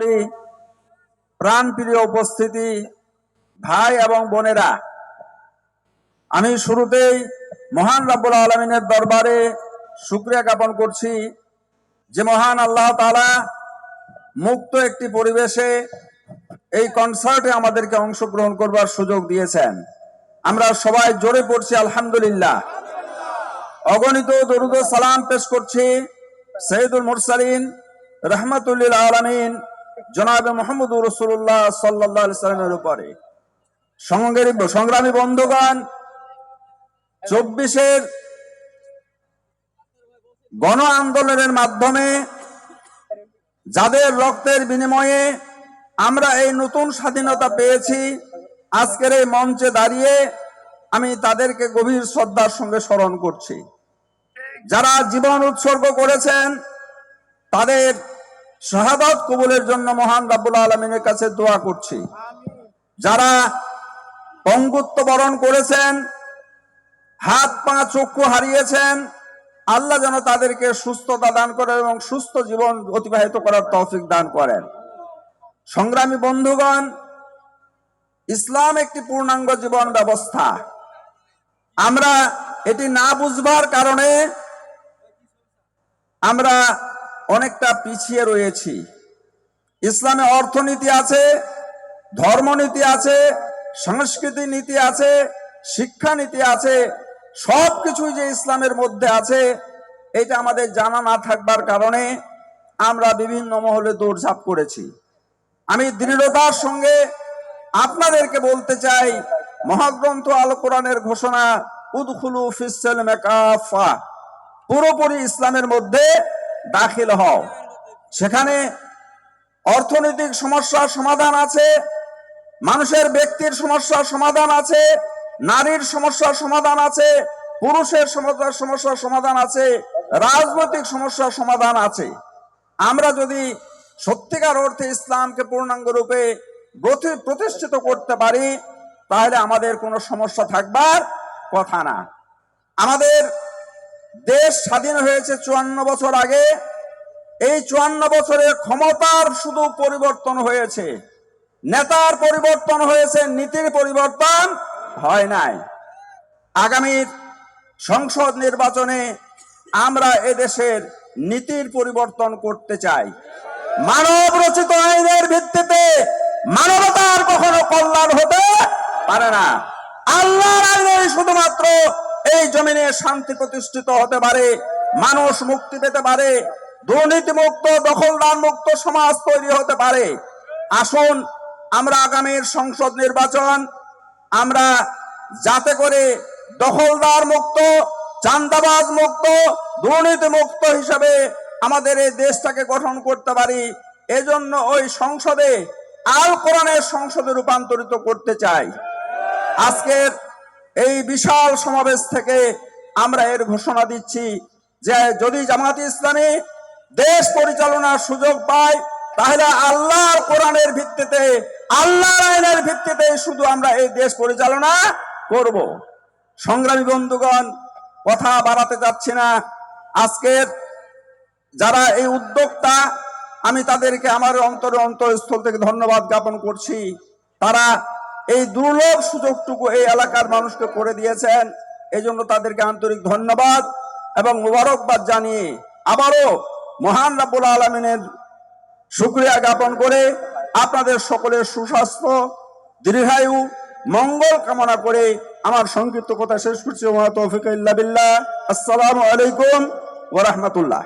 সভাপতি প্রাণপ্রিয় উপস্থিতি, ভাই এবং বোনেরা, আমি শুরুতেই মহান রাব্বুল আলমিনের দরবারে শুক্রিয়া জ্ঞাপন করছি যে মহান আল্লাহ তাআলা মুক্ত একটি পরিবেশে এই কনসার্টে আমাদেরকে অংশগ্রহণ করবার সুযোগ দিয়েছেন। আমরা সবাই জোরে পড়ছি, আলহামদুলিল্লাহ। অগণিত দরুদ সালাম পেশ করছি সৈয়দুল মুরসালিন রহমতুল্লিল আলমিন জনাব মোহাম্মদ রসুল্লাহ সাল্লাহ সাল্লামের উপরে। সংগ্রামী সংগ্রামী বন্ধুগণ, চব্বিশের গণ আন্দোলনের মাধ্যমে যাদের রক্তের বিনিময়ে আমরা এই নতুন স্বাধীনতা পেয়েছি, আজকের এই মঞ্চে দাঁড়িয়ে আমি তাদেরকে গভীর শ্রদ্ধার সঙ্গে স্মরণ করছি। যারা জীবন উৎসর্গ করেছেন, তাদের শাহাদাত কবুলের জন্য মহান রাব্বুল আলমিনের কাছে দোয়া করছি। যারা পঙ্গুত্ব বরণ করেছেন, হাত, পা, চক্ষু হারিয়েছেন, আল্লাহ যেন তাদেরকে সুস্থতা দান করেন এবং সুস্থ জীবন অতিবাহিত করার তৌফিক দান করেন। সংগ্রামী বন্ধুগণ, ইসলাম একটি পূর্ণাঙ্গ জীবন ব্যবস্থা। আমরা এটি না বুঝবার কারণে আমরা অনেকটা পিছিয়ে রয়েছি। ইসলামে অর্থনীতি আছে, ধর্মনীতি আছে, সংস্কৃতি নীতি আছে শিক্ষানীতি আছে সব কিছুই যে ইসলামের মধ্যে আছে এটা আমাদের জানা না থাকবার কারণে আমরা বিভিন্ন মহলে দৌড়ঝাঁপ করেছি। আমি দৃঢ়তার সঙ্গে আপনাদেরকে বলতে চাই, মহাগ্রন্থ আল কোরআনের ঘোষণা, উদখুলু ফিসেল মেকাফা পুরোপুরি ইসলামের মধ্যে দাখিল হও। সেখানে অর্থনৈতিক সমস্যার সমাধান আছে, মানুষের ব্যক্তির সমস্যার সমাধান আছে, নারীর সমস্যার সমাধান আছে, পুরুষের সমস্যার সমস্যার সমাধান আছে, রাজনৈতিক সমস্যার সমাধান আছে। আমরা যদি সত্যিকার অর্থে ইসলামকে পূর্ণাঙ্গ রূপে প্রতি- প্রতিষ্ঠিত করতে পারি, তাহলে আমাদের কোনো সমস্যা থাকবার কথা না। আমাদের দেশ স্বাধীন হয়েছে চুয়ান্ন বছর আগে। এই চুয়ান্ন বছরে ক্ষমতার শুধু পরিবর্তন হয়েছে। নেতার পরিবর্তন হয়েছে, নীতির পরিবর্তন হয় নাই। আগামীর সংসদ নির্বাচনে আমরা এদেশের নীতির পরিবর্তন করতে চাই। মানব রচিত আইনের ভিত্তিতে মানবতার কখনো কল্যাণ হতে পারে না। আল্লাহর আইনে শুধুমাত্র এই জমিনে শান্তি প্রতিষ্ঠিত হতে পারে, মানুষ মুক্তি পেতে পারে দুর্নীতি মুক্ত দখলদার মুক্ত সমাজ তৈরি হতে পারে। আসুন, আমরা আগামীর সংসদ নির্বাচন, আমরা যাতে করে দখলদার মুক্ত চান্দাবাজ মুক্ত দুর্নীতি মুক্ত হিসাবে আমাদের এই দেশটাকে গঠন করতে পারি, এজন্য ওই সংসদে আল কোরআনের সংসদে রূপান্তরিত করতে চাই। আজকের এই বিশাল সমাবেশ থেকে আমরা এর ঘোষণা দিচ্ছি যে যদি জামাত ইসলামী দেশ পরিচালনার সুযোগ পায়, তাহলে আল্লাহর কোরআনের ভিত্তিতে, আল্লাহর আইনের ভিত্তিতে শুধু আমরা এই দেশ পরিচালনা করব। সংগ্রামী বন্ধুগণ, কথা বাড়াতে যাচ্ছি না। আজকের যারা এই উদ্যোক্তা, আমি তাদেরকে আমার অন্তরে অন্তরস্থল থেকে ধন্যবাদ জ্ঞাপন করছি। তারা এই দুর্লভ সুযোগটুকু এই এলাকার মানুষকে করে দিয়েছেন। এই জন্য তাদেরকে আন্তরিক ধন্যবাদ এবং মোবারকবাদ জানিয়ে আবারও মহান রাব্বুল আলমিনের শুক্রিয়া জ্ঞাপন করে আপনাদের সকলের সুস্বাস্থ্য, দীর্ঘায়ু, মঙ্গল কামনা করে আমার সংক্ষিপ্ত কথা শেষ করছি। তৌফিক আসসালামু আলাইকুম ওয়া রাহমাতুল্লাহ।